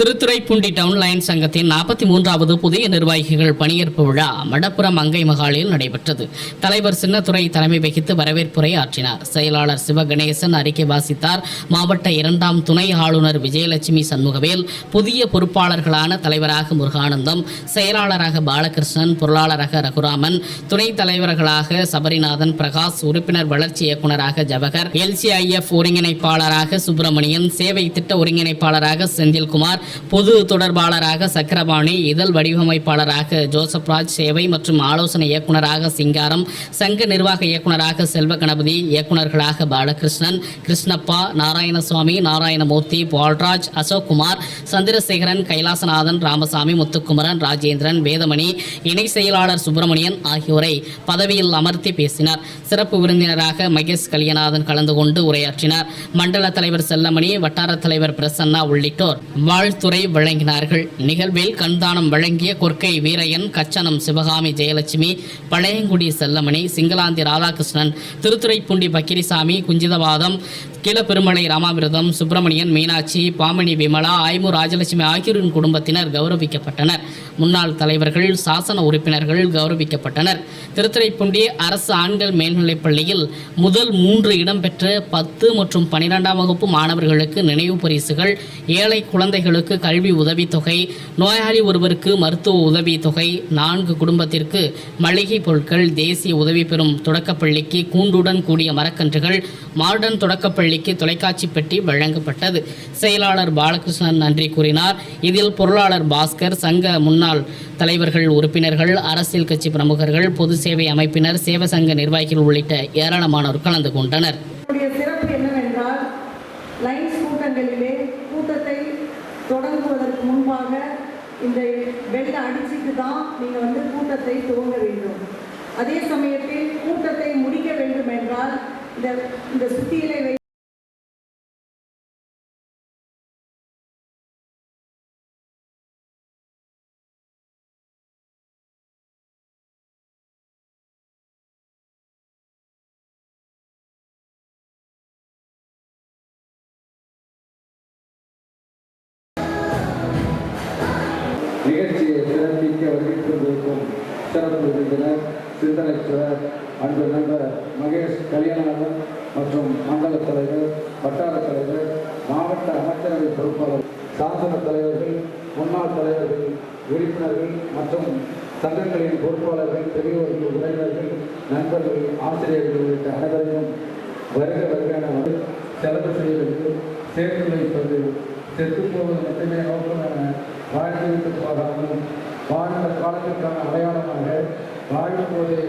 Thiruthuraipoondi down line சங்கத்தின் நாற்பத்தி மூன்றாவது புதிய நிர்வாகிகள் பணியேற்பு விழா மடப்புரம் அங்கை மகாலில் நடைபெற்றது. தலைவர் சின்னத்துறை தலைமை வகித்து வரவேற்புரை ஆற்றினார். செயலாளர் சிவகணேசன் அறிக்கை வாசித்தார். மாவட்ட இரண்டாம் துணை ஆளுநர் விஜயலட்சுமி சண்முகவேல் புதிய பொறுப்பாளர்களான தலைவராக முருகானந்தம் செயலாளராக பாலகிருஷ்ணன் பொருளாளராக ரகுராமன் துணைத் தலைவர்களாக சபரிநாதன் பிரகாஷ் உறுப்பினர் வளர்ச்சி இயக்குநராக ஜவஹர் எல்சிஐஎஃப் ஒருங்கிணைப்பாளராக சுப்பிரமணியன் சேவை திட்ட ஒருங்கிணைப்பாளராக செந்தில்குமார் பொது தொடர்பாளராக சக்கரபாணி இதழ் வடிவமைப்பாளராக ஜோசப் ராஜ் சேவை மற்றும் ஆலோசனை இயக்குநராக சிங்காரம் சங்க நிர்வாக இயக்குநராக செல்வ கணபதி இயக்குநர்களாக பாலகிருஷ்ணன் கிருஷ்ணப்பா நாராயணசுவாமி நாராயணமூர்த்தி பால்ராஜ் அசோக்குமார் சந்திரசேகரன் கைலாசநாதன் ராமசாமி முத்துக்குமரன் ராஜேந்திரன் வேதமணி இணை செயலாளர் சுப்பிரமணியன் ஆகியோரை பதவியில் அமர்த்தி பேசினார். சிறப்பு விருந்தினராக மகேஷ் கலியநாதன் கலந்து கொண்டு உரையாற்றினார். மண்டல தலைவர் செல்லமணி வட்டார தலைவர் பிரசன்னா உள்ளிட்டோர். வாழ்த்துரை வழங்கினார்கள். நிகழ்வில் கண்தானம் வழங்கிய கொற்கை வீரையன் கச்சனம் சிவகாமி ஜெயலட்சுமி பழையங்குடி செல்லமணி சிங்களாந்தி ராதாகிருஷ்ணன் திருத்துறைப்பூண்டி பக்கிரிசாமி குஞ்சிதவாதம் கீழப்பெருமலை ராமாமிரதம் சுப்பிரமணியன் மீனாட்சி பாமணி விமலா ஆய்மு ராஜலட்சுமி ஆகியோரின் குடும்பத்தினர் கௌரவிக்கப்பட்டனர். முன்னாள் தலைவர்கள் சாசன உறுப்பினர்கள் கௌரவிக்கப்பட்டனர். திருத்துறைப்பூண்டி அரசு ஆண்கள் மேல்நிலைப் பள்ளியில் முதல் மூன்று இடம்பெற்ற பத்து மற்றும் பனிரெண்டாம் வகுப்பு மாணவர்களுக்கு நினைவு பரிசுகள் ஏழை குழந்தைகளுக்கு கல்வி உதவித்தொகை நோயாளி ஒருவருக்கு மருத்துவ உதவித்தொகை நான்கு குடும்பத்திற்கு மளிகை பொருட்கள் தேசிய உதவி பெறும் தொடக்கப்பள்ளிக்கு கூண்டுடன் கூடிய மரக்கன்றுகள் மார்டன் தொடக்கப்பள்ளிக்கு தொலைக்காட்சி பெட்டி வழங்கப்பட்டது. செயலாளர் பாலகிருஷ்ணன் நன்றி கூறினார். இதில் பொருளாளர் பாஸ்கர் சங்க முன்னாள் தலைவர்கள் உறுப்பினர்கள் அரசியல் கட்சி பிரமுகர்கள் பொது சேவை அமைப்பினர் சேவசங்க நிர்வாகிகள் உள்ளிட்ட ஏராளமானோர் கலந்து கொண்டனர். என்னவென்றால் லைன்ஸ் கூட்டங்களிலே தொடங்குவதற்கு முன்பாக இந்த வெள்ள அடிச்சுட்டு தான் நீங்கள் வந்து கூட்டத்தை துவங்க வேண்டும். அதே சமயத்தில் கூட்டத்தை முடிக்க வேண்டும் என்றால் இந்த இந்த சுத்தியிலை சிறப்பிக்க வருகின்றிருக்கும் சிறப்பு விருந்தினர் சிந்தனைச்சுவர் அன்பு நண்பர் மகேஷ் கல்யாணநாதன் மற்றும் மண்டல தலைவர் வட்டார தலைவர் மாவட்ட அமைச்சரவை பொறுப்பாளர் சாசன தலைவர்கள் முன்னாள் தலைவர்கள் உறுப்பினர்கள் மற்றும் சங்கங்களின் பொறுப்பாளர்கள் பெரியோர்கள் உறவினர்கள் நண்பர்கள் ஆசிரியர்கள் உள்ளிட்ட அனைவரையும் வருக வருகான செலவு செய்வது சேர்த்து வைப்பது செத்து போவது மட்டுமே நோக்கமான காலத்திற்கான அடையாளமாக வாழும் போதே